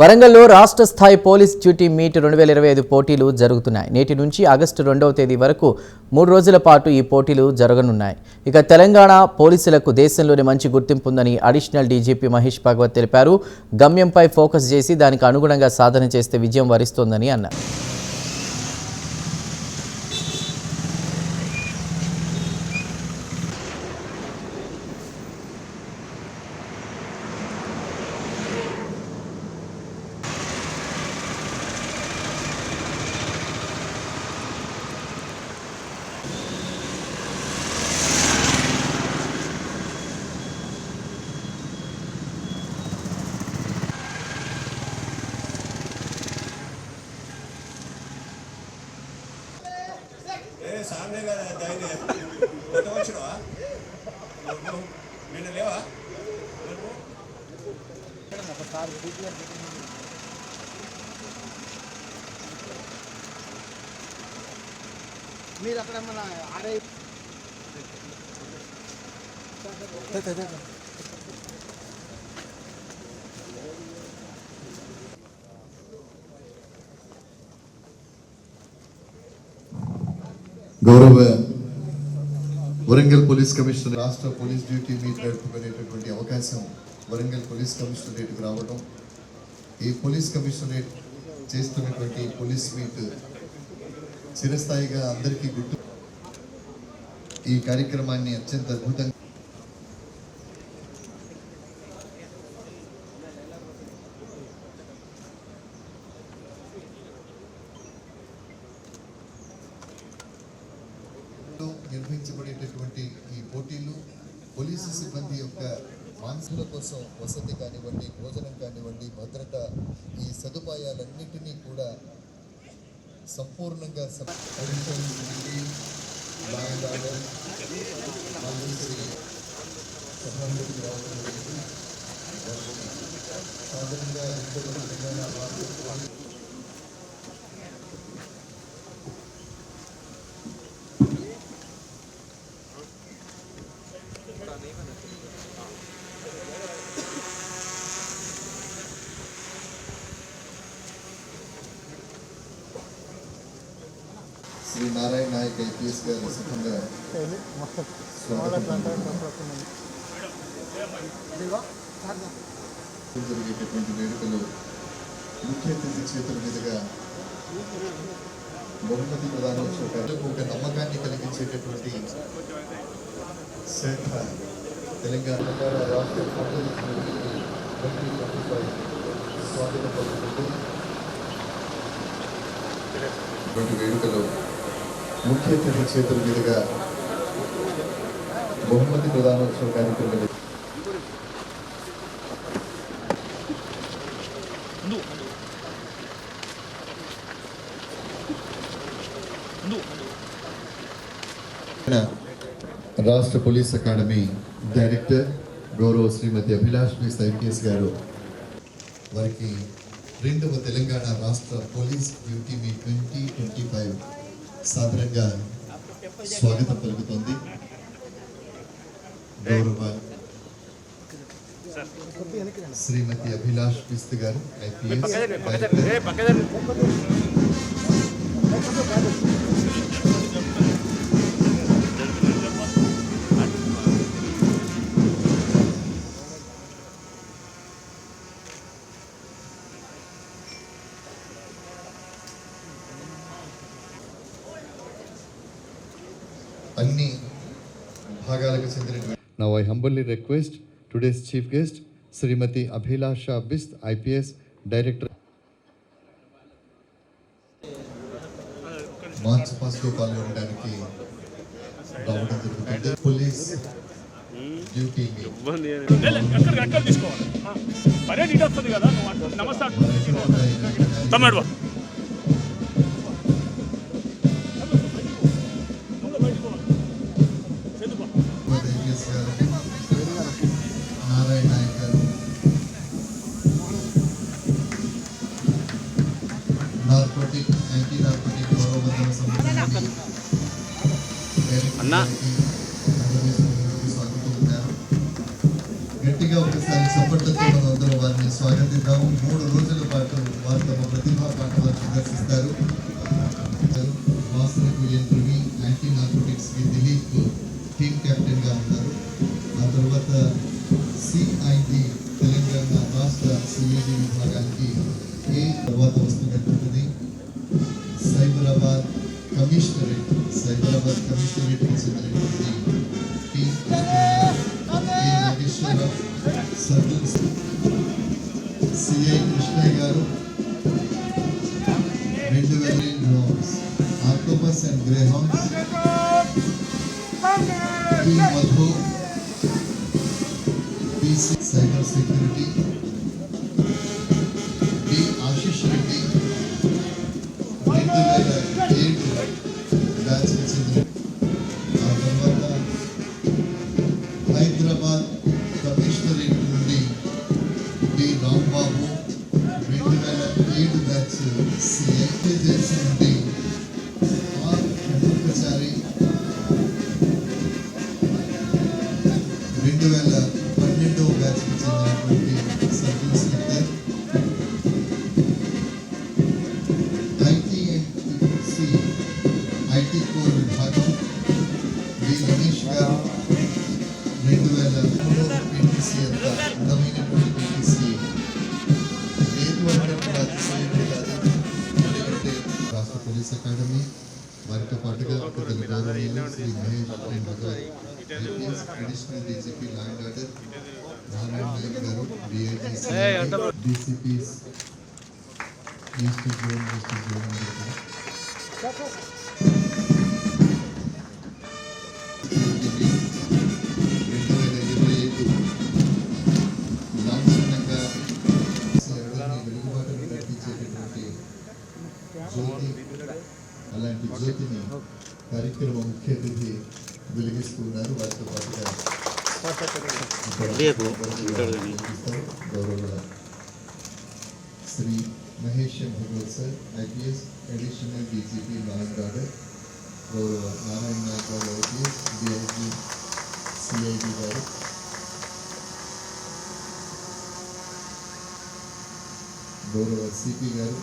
వరంగల్లో రాష్ట్ర స్థాయి పోలీస్ డ్యూటీ మీట్ రెండు వేల ఇరవై ఐదు పోటీలు జరుగుతున్నాయి. నేటి నుంచి ఆగస్టు రెండవ తేదీ వరకు మూడు రోజుల పాటు ఈ పోటీలు జరగనున్నాయి. ఇక తెలంగాణ పోలీసులకు దేశంలోనే మంచి గుర్తింపు ఉందని అడిషనల్ డీజీపీ మహేష్ భాగవత్ తెలిపారు. గమ్యంపై ఫోకస్ చేసి దానికి అనుగుణంగా సాధన చేస్తే విజయం వరిస్తోందని అన్నారు ఏ సాంగే కదా ధైర్యం కొత్త వచ్చినవా నిన్న లేవా? మీరు అక్కడ మన ఆర్ఐ గౌరవ వరంగల్ పోలీస్ కమిషనర్ రాష్ట్ర పోలీస్ డ్యూటీ మీట్ నడుపుకునేటటువంటి అవకాశం వరంగల్ పోలీస్ కమిషనరేట్కు రావడం ఈ పోలీస్ కమిషనరేట్ చేస్తున్నటువంటి పోలీస్ మీట్ చిరస్థాయిగా అందరికీ గుర్తు ఈ కార్యక్రమాన్ని అత్యంత అద్భుతంగా కానివ్వండి భోజనం కానివ్వండి భద్రత ఈ సదుపాయాలన్నిటినీ కూడా సంపూర్ణంగా సాధారణంగా additional degree, law and order, ordinary సభ్యులకు రావడం జరిగింది. సాధారణంగా ఇద్దరు తెలంగాణ రాష్ట్ర శ్రీ నారాయణ నాయక్ ఐపీఎస్ గారు సఫంగా స్వాగతం. జరిగేటటువంటి వేడుకలు ముఖ్య అతిథి చేతుల మీదుగా బహుమతి ప్రధానోత్సవ కార్యక్రమం ఒక నమ్మకాన్ని కలిగించేటటువంటి శాఖ తెలంగాణ రాష్ట్ర పోలీస్ ట్వంటీ స్వాగతం ముఖ్య అతిథి చేతుల మీదుగా బహుమతి ప్రధానోత్సవ కార్యక్రమం రాష్ట్ర పోలీస్ అకాడమీ డైరెక్టర్ గౌరవ శ్రీమతి అభిలాష్ మిస్ గారు వారికి రెండవ తెలంగాణ రాష్ట్ర police duty meet twenty twenty five సాధారణంగా స్వాగతం పలుకుతోంది. గౌరవ శ్రీమతి అభిలాష్ పిస్త్ గారు ఐపీఎస్ డైరెక్టర్. అన్ని భాగాలకు చెందినటువంటి Now I humbly request today's chief guest, Srimati Abhilasha Bist, IPS Director. March ఫస్ట్లో పాల్గొనడానికి రావడం జరుగుతుంది పోలీస్ డ్యూటీ ఎక్కడికి గట్టిగా ఒకసారి చప్పట్లతో మనందరం వారిని స్వాగతిద్దాము. మూడు రోజుల పాటు వారు తమ ప్రతిభా పాఠవాలు ప్రదర్శిస్తారు. వాసనకు యంత్రుని యాంటీ నార్కోటిక్స్కి దిలీప్ టీమ్ కెప్టెన్గా ఉన్నారు. ఆ తర్వాత సిఐటి తెలంగాణ రాష్ట్ర సిఐటి విభాగానికి ఏ తర్వాత వస్తున్నటువంటిది సైబరాబాద్ కమిషనరేట్ సైబరాబాద్ కమిషనరేట్కి చెందినటువంటి octopus and greyhounds T Madhu BC cyber security D Ashish Reddy రెండు వేల ఏడు బ్యాచ్ చెందిన ఆ తర్వాత హైదరాబాద్ కమిషనరేట్ పోలీస్ అకాడమీ వారితో పాటుగా పెద్దలు గౌరవనీయులు Shri Mahesh N Bhagwat IPS additional DGP law and order Narayana Nayak garu DIG DCPs east zone west zone అందరూ వెలిగిస్తున్నారు వారితో పాటుగా ఇక్కడ వెలిగిస్తారు. గౌరవ Shri Mahesh M Bhagwat sir IPS additional DGP law and order గౌరవ నారాయణ నాయక్ గారు ఐపీఎస్ డిఐజీ సిఐడి గారు గౌరవ CP garu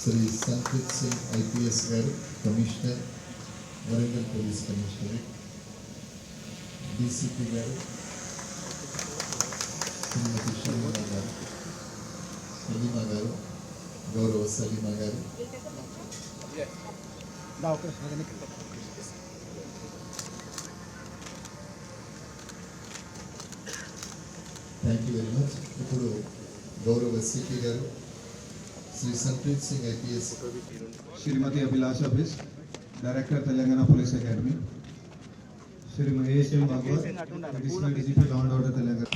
Shri Sampreet Singh IPS garu commissioner Warangal police commissionerate DCP గారు శ్రీమతి షర్మిల గారు సలీమా గారు గౌరవ సలీమా గారు థ్యాంక్ యూ వెరీ మచ్ ఇప్పుడు గౌరవ సిపి గారు Shri Sampreet Singh IPS Shrimati Abhilasha Bisht director Telangana police academy. Shri Mahesh Bhagwat additional DGP law and order Telangana.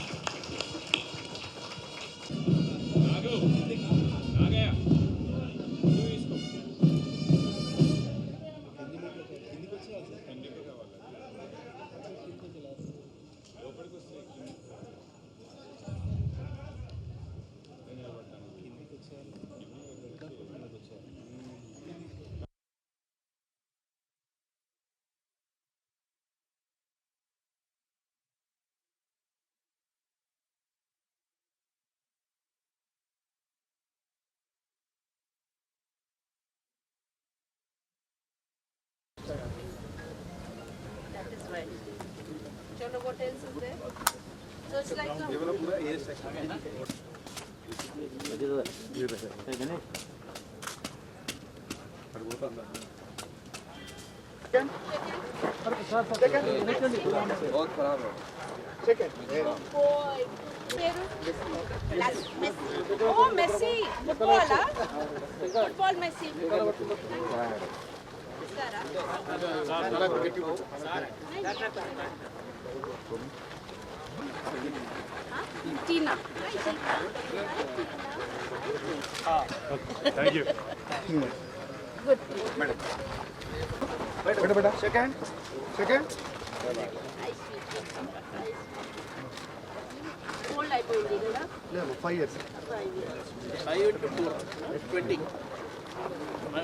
don't know what else is there. So it's like a... बहुत खराब है Oh, Messi, football, huh? Football, Messi. Sara. Sara. Sara. Sara. Sara. Football Messi ఇస్తారా Tina thank you good second second old అయిపోయింది కదా లేదు five years తమ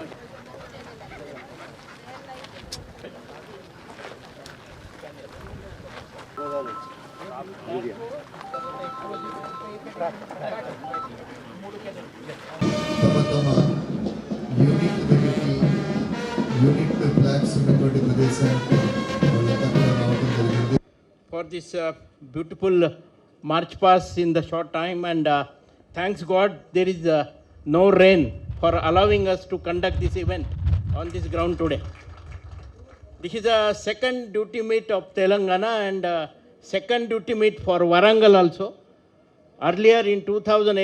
this uh, beautiful march past in the short time and uh, thanks God, there is uh, no rain for allowing us to conduct this event on this ground today. This is a second duty meet of Telangana and uh, second duty meet for Warangal also. Earlier in 2008,